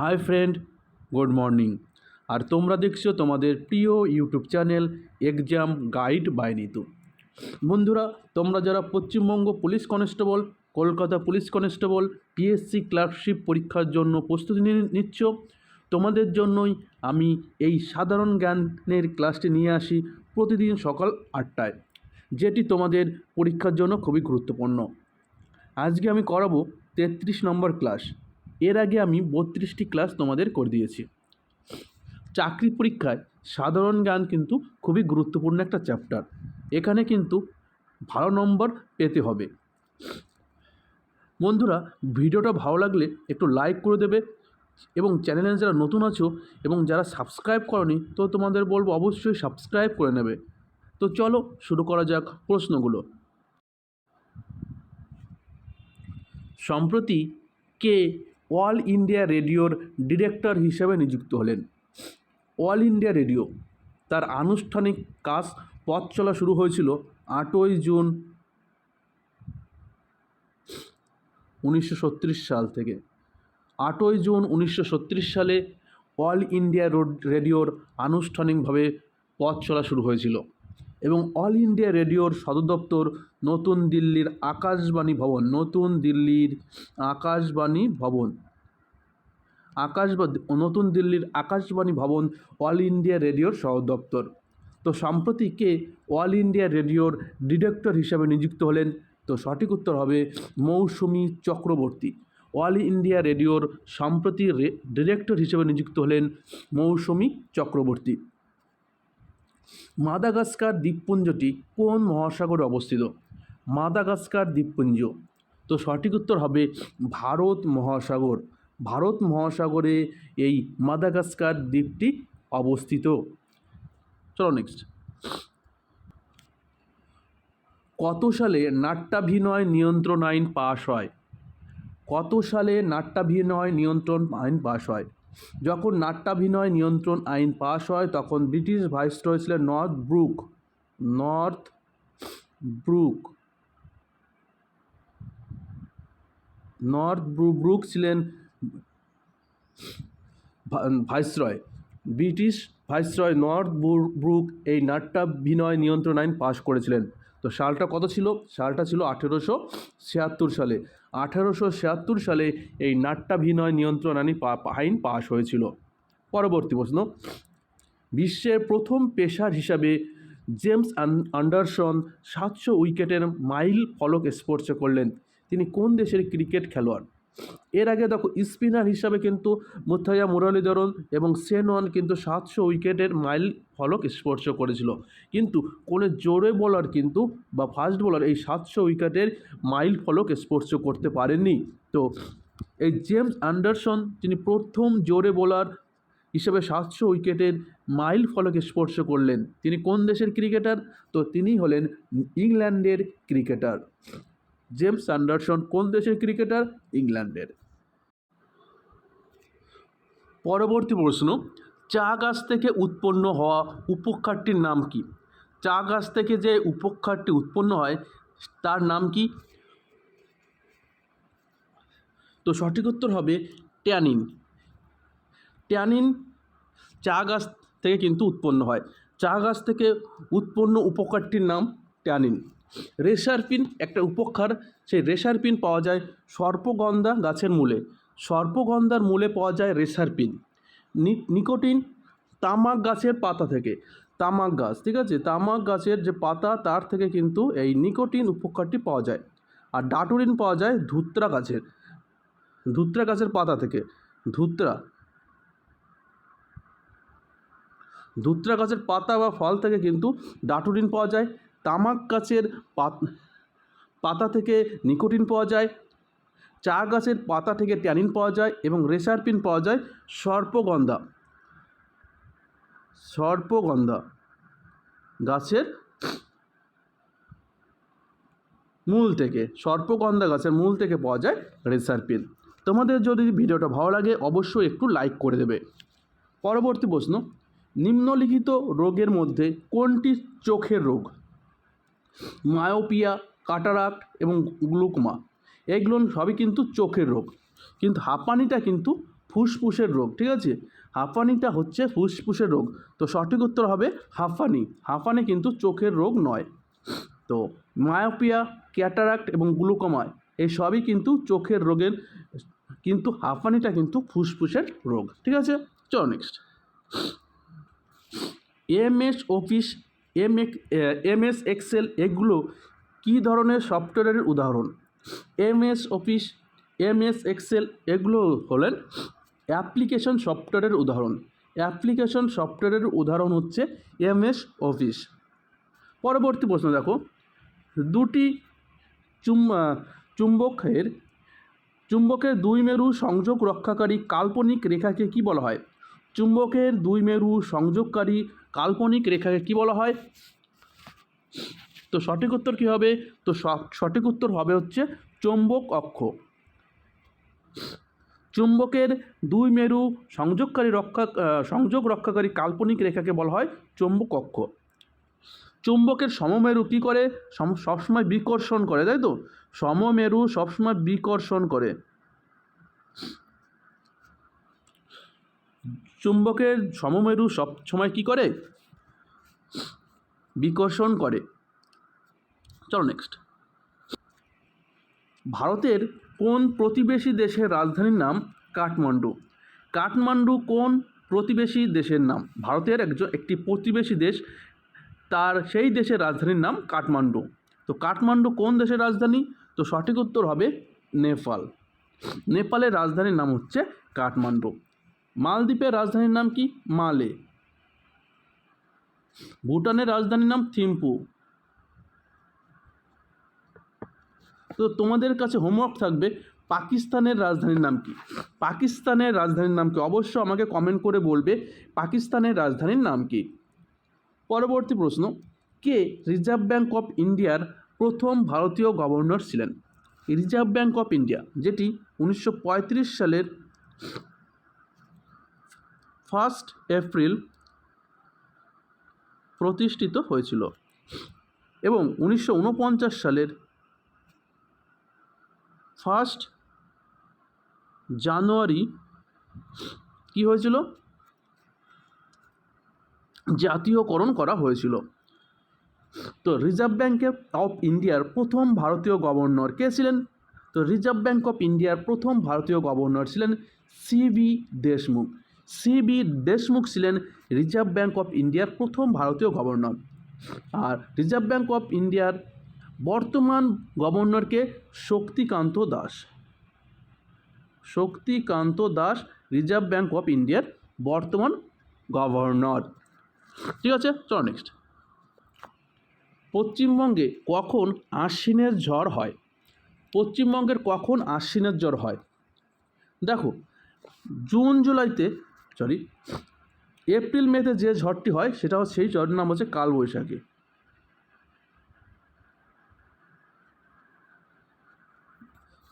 Hi friend, good morning. আর তোমরা দেখছ তোমাদের প্রিয় YouTube channel exam guide by Nitu. বন্ধুরা, তোমরা যারা Paschimbanga police constable, Kolkata police constable, PSC clerkship পরীক্ষার জন্য প্রস্তুতি নিচ্ছ, তোমাদের জন্যই আমি এই সাধারণ জ্ঞানের ক্লাসটি নিয়ে আসি প্রতিদিন সকাল আটটায়, যেটি তোমাদের পরীক্ষার জন্য খুবই গুরুত্বপূর্ণ। আজকে আমি করাবো তেত্রিশ নম্বর ক্লাস। এর আগে আমি বত্রিশটি ক্লাস তোমাদের করে দিয়েছি। চাকরি পরীক্ষায় সাধারণ জ্ঞান কিন্তু খুবই গুরুত্বপূর্ণ একটা চ্যাপ্টার এখানে কিন্তু ভালো নম্বর পেতে হবে। বন্ধুরা, ভিডিওটা ভালো লাগলে একটু লাইক করে দেবে এবং চ্যানেলে যারা নতুন আছো এবং যারা সাবস্ক্রাইব করনি, তো তোমাদের বলব অবশ্যই সাবস্ক্রাইব করে নেবে। তো চলো শুরু করা যাক প্রশ্নগুলো। সম্প্রতি কে অল ইন্ডিয়া রেডিওর ডিরেক্টর হিসেবে নিযুক্ত হলেন। অল ইন্ডিয়া রেডিও তার আনুষ্ঠানিক কাজ পথ চলা শুরু হয়েছিল আটই জুন উনিশশো ছত্রিশ সাল থেকে। আটই জুন উনিশশো ছত্রিশ সালে অল ইন্ডিয়া রোড রেডিওর আনুষ্ঠানিকভাবে পথ চলা শুরু হয়েছিল। এবং অল ইন্ডিয়া রেডিওর সদর দপ্তর নতুন দিল্লির আকাশবাণী ভবন, নতুন দিল্লির আকাশবাণী ভবন। আকাশবাণী, নতুন দিল্লির আকাশবাণী ভবন অল ইন্ডিয়া রেডিওর সদর দপ্তর। তো সম্প্রতি কে অল ইন্ডিয়া রেডিওর ডিরেক্টর হিসাবে নিযুক্ত হলেন, তো সঠিক উত্তর হবে মৌসুমী চক্রবর্তী। অল ইন্ডিয়া রেডিওর সম্প্রতি ডিরেক্টর হিসেবে নিযুক্ত হলেন মৌসুমী চক্রবর্তী। মাদাগাস্কার দ্বীপপুঞ্জটি কোন মহাসাগরে অবস্থিত? মাদাগাস্কার দ্বীপপুঞ্জ। তো সঠিক উত্তর হবে ভারত মহাসাগর। ভারত মহাসাগরে এই মাদাগাস্কার দ্বীপটি অবস্থিত। চলো নেক্সট কত সালে নাট্যাভিনয় নিয়ন্ত্রণ আইন পাশ হয়? কত সালে নাট্যাভিনয় নিয়ন্ত্রণ আইন পাশ হয়? যখন নাট্যাভিনয় নিয়ন্ত্রণ আইন পাশ হয়, তখন ব্রিটিশ ভাইসরয় ছিলেন Northbrook Northbrook, Northbrook ছিলেন viceroy. British viceroy Northbrook এই নাট্যাভিনয় নিয়ন্ত্রণ আইন পাশ করেছিলেন। তো সালটা কত ছিল? সালটা ছিল আঠেরোশো ছিয়াত্তর সালে। আঠেরোশো ছিয়াত্তর সালে এই নাট্যাভিনয় নিয়ন্ত্রণ আনি আইন পাশ হয়েছিল। পরবর্তী প্রশ্ন। বিশ্বের প্রথম পেশার হিসাবে জেমস আন- আন্ডারসন সাতশো উইকেটের মাইল ফলক স্পর্শ করলেন। তিনি কোন দেশের ক্রিকেট খেলোয়াড়? এর আগে দেখো, স্পিনার হিসাবে কিন্তু মুথাইয়া মুরলীধরন এবং সেনওয়ান কিন্তু সাতশো উইকেটের মাইল ফলক স্পর্শ করেছিল। কিন্তু কোনো জোরে বোলার কিন্তু বা ফাস্ট বোলার এই সাতশো উইকেটের মাইল ফলক স্পর্শ করতে পারেননি। তো এই জেমস অ্যান্ডারসন, তিনি প্রথম জোরে বোলার হিসেবে সাতশো উইকেটের মাইল ফলক স্পর্শ করলেন। তিনি কোন দেশের ক্রিকেটার? তো তিনি হলেন ইংল্যান্ডের ক্রিকেটার। জেমস অ্যান্ডারসন কোন দেশের ক্রিকেটার? ইংল্যান্ডের। পরবর্তী প্রশ্ন, চা গাছ থেকে উৎপন্ন হওয়া উপক্ষারটির নাম কি? চা গাছ থেকে যে উপক্ষারটি উৎপন্ন হয়, তার নাম কি? তো সঠিক উত্তর হবে ট্যানিন। ট্যানিন চা গাছ থেকে কিন্তু উৎপন্ন হয়। চা গাছ থেকে উৎপন্ন উপকারটির নাম ট্যানিন। রেসারপিন একটা উপকার সেই রেসারপিন পাওয়া যায় সর্পগন্ধা গাছের মূলে। সর্পগন্ধার মূলে পাওয়া যায় রেসারপিন নিকোটিন তামাক গাছের পাতা থেকে। তামাক গাছ, ঠিক আছে? তামাক গাছের যে পাতা, তার থেকে কিন্তু এই নিকোটিন উপকারটি পাওয়া যায়। আর ডাটুরিন পাওয়া যায় ধুত্রা গাছের ধুত্রা গাছের পাতা থেকে। ধুত্রা। ধুত্রা গাছের পাতা বা ফল থেকে কিন্তু ডাটুরিন পাওয়া যায়। তামাক গাছের পাত- থেকে নিকোটিন পাওয়া যায়, চা গাছের পাতা থেকে ট্যানিন পাওয়া যায় এবং রেসারপিন পাওয়া যায় সর্পগন্ধা। সর্পগন্ধা গাছের মূল থেকে, সর্পগন্ধা গাছের মূল থেকে পাওয়া যায় রেসারপিন। তোমাদের যদি ভিডিওটা ভালো লাগে, অবশ্যই একটু লাইক করে দেবে। পরবর্তী প্রশ্ন, নিম্নলিখিত রোগের মধ্যে কোনটি চোখের রোগ? মায়োপিয়া কাটারাক্ট এবং গ্লুকমা এগুলো সবই কিন্তু চোখের রোগ। কিন্তু হাঁপানিটা কিন্তু ফুসফুসের রোগ, ঠিক আছে? হাঁফানিটা হচ্ছে ফুসফুসের রোগ। তো সঠিক উত্তর হবে হাঁফানি হাঁফানি কিন্তু চোখের রোগ নয়। তো মায়োপিয়া ক্যাটারাক্ট এবং গ্লুকোমা এই সবই কিন্তু চোখের রোগের, কিন্তু হাঁফানিটা কিন্তু ফুসফুসের রোগ, ঠিক আছে? চলো next MS office M MS excel এগুলো কী ধরনের সফটওয়্যারের উদাহরণ? এমএস অফিস এমএস এক্সেল এগুলো হলেন অ্যাপ্লিকেশন সফটওয়্যারের উদাহরণ। অ্যাপ্লিকেশন সফটওয়্যারের উদাহরণ হচ্ছে এমএস অফিস। পরবর্তী প্রশ্ন দেখো। দুটি চুম চুম্বকের চুম্বকের দুই মেরু সংযোগ রক্ষাকারী কাল্পনিক রেখাকে কি বলা হয়? চুম্বকের দুই মেরু সংযোগকারী কাল্পনিক রেখাকে কি বলা হয়? তো সঠিক উত্তর কী হবে? তো সঠিক উত্তর হবে হচ্ছে চৌম্বক অক্ষ। চুম্বকের দুই মেরু সংযোগকারী রক্ষা সংযোগ রক্ষাকারী কাল্পনিক রেখাকে বলা হয় চৌম্বক অক্ষ। চুম্বকের সমমেরু কী করে? সম, সবসময় বিকর্ষণ করে, তাই তো? সমমেরু সবসময় বিকর্ষণ করে। চুম্বকের সমমেরু সব সময় কী করে? বিকর্ষণ করে। চলো নেক্সট ভারতের কোন প্রতিবেশী দেশের রাজধানীর নাম কাঠমান্ডু? কাঠমান্ডু কোন প্রতিবেশী দেশের নাম? ভারতের একজন, একটি প্রতিবেশী দেশ, তার সেই দেশের রাজধানীর নাম কাঠমান্ডু। তো কাঠমান্ডু কোন দেশের রাজধানী? তো সঠিক উত্তর হবে নেপাল। নেপালের রাজধানীর নাম হচ্ছে কাঠমান্ডু। মালদ্বীপের রাজধানীর নাম কি? মালে। ভুটানের রাজধানীর নাম থিম্পু। তো তোমাদের কাছে হোমওয়ার্ক থাকবে, পাকিস্তানের রাজধানীর নাম কি? পাকিস্তানের রাজধানীর নাম কি? অবশ্য আমাকে কমেন্ট করে বলবে, পাকিস্তানের রাজধানীর নাম কি? পরবর্তী প্রশ্ন, কে রিজার্ভ ব্যাঙ্ক অফ ইন্ডিয়ার প্রথম ভারতীয় গভর্নর ছিলেন? রিজার্ভ ব্যাঙ্ক অফ ইন্ডিয়া যেটি উনিশশো পঁয়ত্রিশ সালের ফার্স্ট এপ্রিল প্রতিষ্ঠিত হয়েছিল এবং উনিশশো উনপঞ্চাশ সালের ফার্স্ট জানুয়ারি কি হয়েছিল? জাতীয়করণ করা হয়েছিল। তো রিজার্ভ ব্যাঙ্কের অফ ইন্ডিয়ার প্রথম ভারতীয় গভর্নর কে ছিলেন? তো রিজার্ভ ব্যাঙ্ক অফ ইন্ডিয়ার প্রথম ভারতীয় গভর্নর ছিলেন সিবি দেশমুখ। সিবি দেশমুখ ছিলেন রিজার্ভ ব্যাঙ্ক অফ ইন্ডিয়ার প্রথম ভারতীয় গভর্নর। আর রিজার্ভ ব্যাঙ্ক অফ ইন্ডিয়ার বর্তমান গভর্নরকে Shaktikanta Das. Shaktikanta Das reserve bank of ইন্ডিয়ার বর্তমান গভর্নর। ঠিক আছে, চলো নেক্সট পশ্চিমবঙ্গে কখন আশ্বিনের ঝড় হয়? পশ্চিমবঙ্গের কখন আশ্বিনের ঝড় হয়? দেখো, জুন, জুলাইতে সরি এপ্রিল মেতে যে ঝড়টি হয় সেটা সেই ঝড়ের নাম হচ্ছে কালবৈশাখী।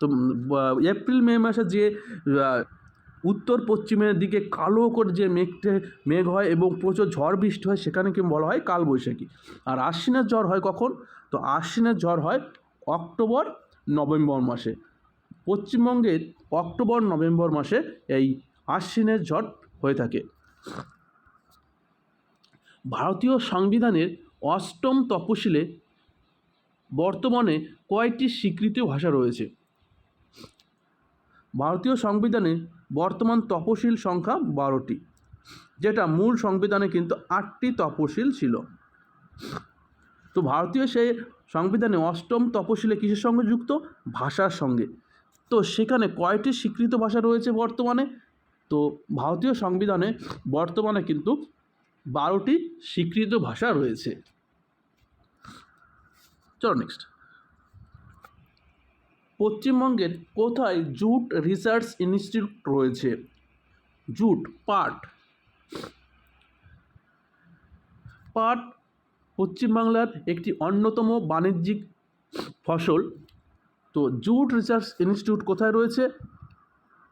তো এপ্রিল মে মাসে যে উত্তর পশ্চিমের দিকে কালো করে যে মেঘটে, মেঘ হয় এবং প্রচুর ঝড় বৃষ্টি হয়, সেখানে কি বলা হয় কালবৈশাখী। আর আশ্বিনের ঝড় হয় কখন? তো আশ্বিনের ঝড় হয় অক্টোবর, নভেম্বর মাসে। পশ্চিমবঙ্গের অক্টোবর, নভেম্বর মাসে এই আশ্বিনের ঝড় হয়ে থাকে। ভারতীয় সংবিধানের অষ্টম তপশিলে বর্তমানে কয়টি স্বীকৃত ভাষা রয়েছে? ভারতীয় সংবিধানে বর্তমান তপশিল সংখ্যা বারোটি, যেটা মূল সংবিধানে কিন্তু আটটি তপশিল ছিল। তো ভারতীয় সেই সংবিধানে অষ্টম তপশিলে কিসের সঙ্গে যুক্ত? ভাষার সঙ্গে। তো সেখানে কয়টি স্বীকৃত ভাষা রয়েছে বর্তমানে? তো ভারতীয় সংবিধানে বর্তমানে কিন্তু বারোটি স্বীকৃত ভাষা রয়েছে। চলো নেক্সট পশ্চিমবঙ্গের কোথায় জুট রিসার্চ ইনস্টিটিউট রয়েছে? জুট, পাট। পাট পশ্চিমবাংলার একটি অন্যতম বাণিজ্যিক ফসল। তো জুট রিসার্চ ইনস্টিটিউট কোথায় রয়েছে?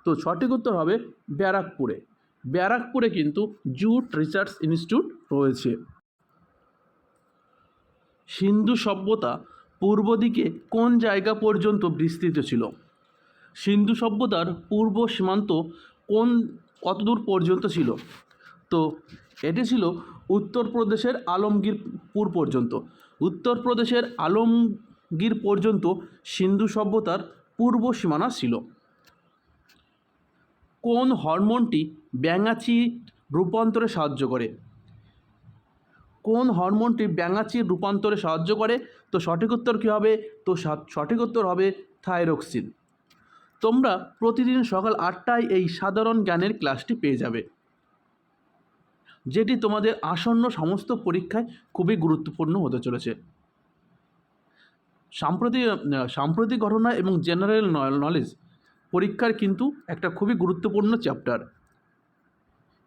তো সঠিক উত্তর হবে ব্যারাকপুরে। ব্যারাকপুরে কিন্তু জুট রিসার্চ ইনস্টিটিউট রয়েছে। সিন্ধু সভ্যতা পূর্ব দিকে কোন জায়গা পর্যন্ত বিস্তৃত ছিল? সিন্ধু সভ্যতার পূর্ব সীমান্ত কোন কতদূর পর্যন্ত ছিল? তো এটি ছিল উত্তরপ্রদেশের আলমগীরপুর পর্যন্ত। উত্তরপ্রদেশের আলমগীর পর্যন্ত সিন্ধু সভ্যতার পূর্ব সীমানা ছিল। কোন হরমোনটি ব্যাঙাচি রূপান্তরে সাহায্য করে? কোন হরমোনটি ব্যাঙাচির রূপান্তরে সাহায্য করে? তো সঠিক উত্তর কী হবে? তো সঠিক উত্তর হবে থাইরক্সিন। তোমরা প্রতিদিন সকাল আটটায় এই সাধারণ জ্ঞানের ক্লাসটি পেয়ে যাবে, যেটি তোমাদের আসন্ন সমস্ত পরীক্ষায় খুবই গুরুত্বপূর্ণ হতে চলেছে। সাম্প্রতিক সাম্প্রতিক ঘটনা এবং জেনারেল নলেজ পরীক্ষার কিন্তু একটা খুবই গুরুত্বপূর্ণ চ্যাপ্টার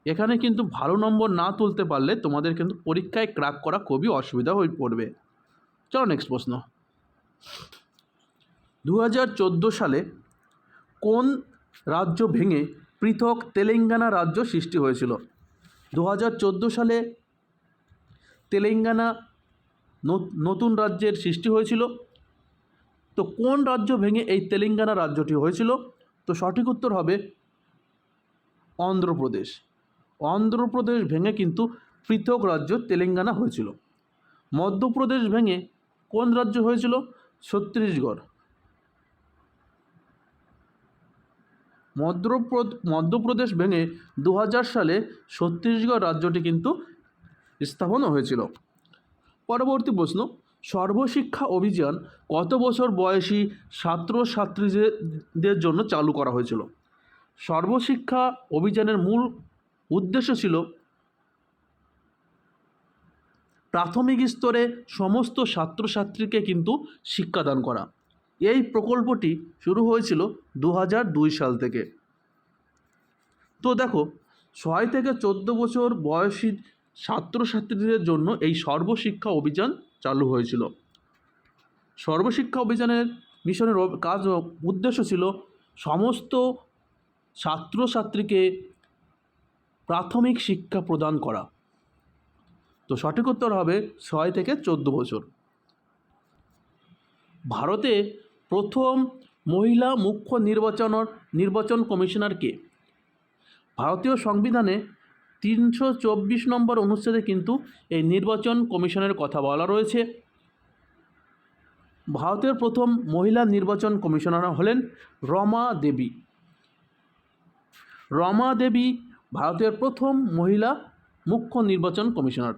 এখানে কিন্তু ভালো নম্বর না তুলতে পারলে তোমাদের কিন্তু পরীক্ষায় ক্র্যাক করা খুবই অসুবিধা হয়ে পড়বে। চলো নেক্সট প্রশ্ন। দু হাজার চোদ্দ সালে কোন রাজ্য ভেঙে পৃথক তেলেঙ্গানা রাজ্য সৃষ্টি হয়েছিল? দু হাজার চোদ্দ সালে তেলেঙ্গানা নতুন রাজ্যের সৃষ্টি হয়েছিল। তো কোন রাজ্য ভেঙে এই তেলেঙ্গানা রাজ্যটি হয়েছিল? তো সঠিক উত্তর হবে অন্ধ্রপ্রদেশ। অন্ধ্রপ্রদেশ ভেঙে কিন্তু পৃথক রাজ্য তেলেঙ্গানা হয়েছিল। মধ্যপ্রদেশ ভেঙে কোন রাজ্য হয়েছিল? ছত্তিশগড়। মধ্যপ্রদ, মধ্যপ্রদেশ ভেঙে দু হাজার সালে ছত্তিশগড় রাজ্যটি কিন্তু স্থাপন হয়েছিল। পরবর্তী প্রশ্ন সর্বশিক্ষা অভিযান কত বছর বয়সী ছাত্রছাত্রীদের জন্য চালু করা হয়েছিল? সর্বশিক্ষা অভিযানের মূল উদ্দেশ্য ছিল প্রাথমিক স্তরে সমস্ত ছাত্রছাত্রীকে কিন্তু শিক্ষাদান করা। এই প্রকল্পটি শুরু হয়েছিল দু সাল থেকে। তো দেখো, ছয় থেকে চোদ্দ বছর বয়সী ছাত্রছাত্রীদের জন্য এই সর্বশিক্ষা অভিযান চালু হয়েছিল। সর্বশিক্ষা অভিযানের মিশনের কাজ উদ্দেশ্য ছিল সমস্ত ছাত্রছাত্রীকে প্রাথমিক শিক্ষা প্রদান করা। তো সঠিক উত্তর হবে ছয় থেকে চোদ্দ বছর। ভারতে প্রথম মহিলা মুখ্য নির্বাচন নির্বাচন কমিশনার কে? ভারতীয় সংবিধানে তিনশো চব্বিশ নম্বর অনুচ্ছেদে কিন্তু এই নির্বাচন কমিশনের কথা বলা রয়েছে। ভারতের প্রথম মহিলা নির্বাচন কমিশনার হলেন রমা দেবী। রমা দেবী ভারতের প্রথম মহিলা মুখ্য নির্বাচন কমিশনার।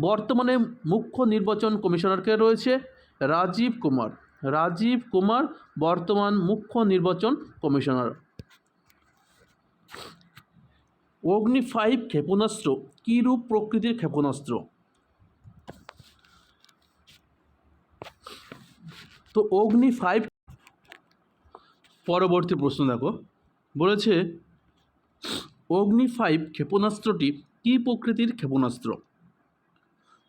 বর্তমানে মুখ্য নির্বাচন কমিশনারকে রয়েছে রাজীব কুমার। রাজীব কুমার বর্তমান মুখ্য নির্বাচন কমিশনার। অগ্নি ফাইভ ক্ষেপণাস্ত্র, কী রূপ প্রকৃতির ক্ষেপণাস্ত্র? তো অগ্নি ফাইভ পরবর্তী প্রশ্ন দেখো। বলেছে, অগ্নি ফাইভ ক্ষেপণাস্ত্রটি কী প্রকৃতির ক্ষেপণাস্ত্র?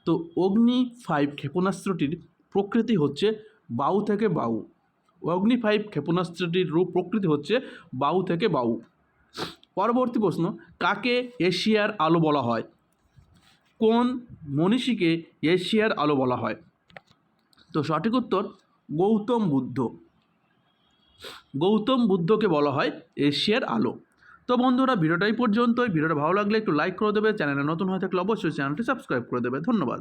তো অগ্নি ফাইভ ক্ষেপণাস্ত্রটির প্রকৃতি হচ্ছে বাউ থেকে বাউ অগ্নি ফাইভ ক্ষেপণাস্ত্রটির রূপ প্রকৃতি হচ্ছে বাউ থেকে বাউ পরবর্তী প্রশ্ন, কাকে এশিয়ার আলো বলা হয়? কোন মনীষীকে এশিয়ার আলো বলা হয়? তো সঠিক উত্তর, গৌতম বুদ্ধ। গৌতম বুদ্ধকে বলা হয় এশিয়ার আলো। তো বন্ধুরা ভিডিওটাই পর্যন্তই। ভিডিওটা ভালো লাগলে একটু লাইক করে দেবে। চ্যানেলে নতুন হয়ে থাকলে অবশ্যই চ্যানেলটি সাবস্ক্রাইব করে দেবে। ধন্যবাদ।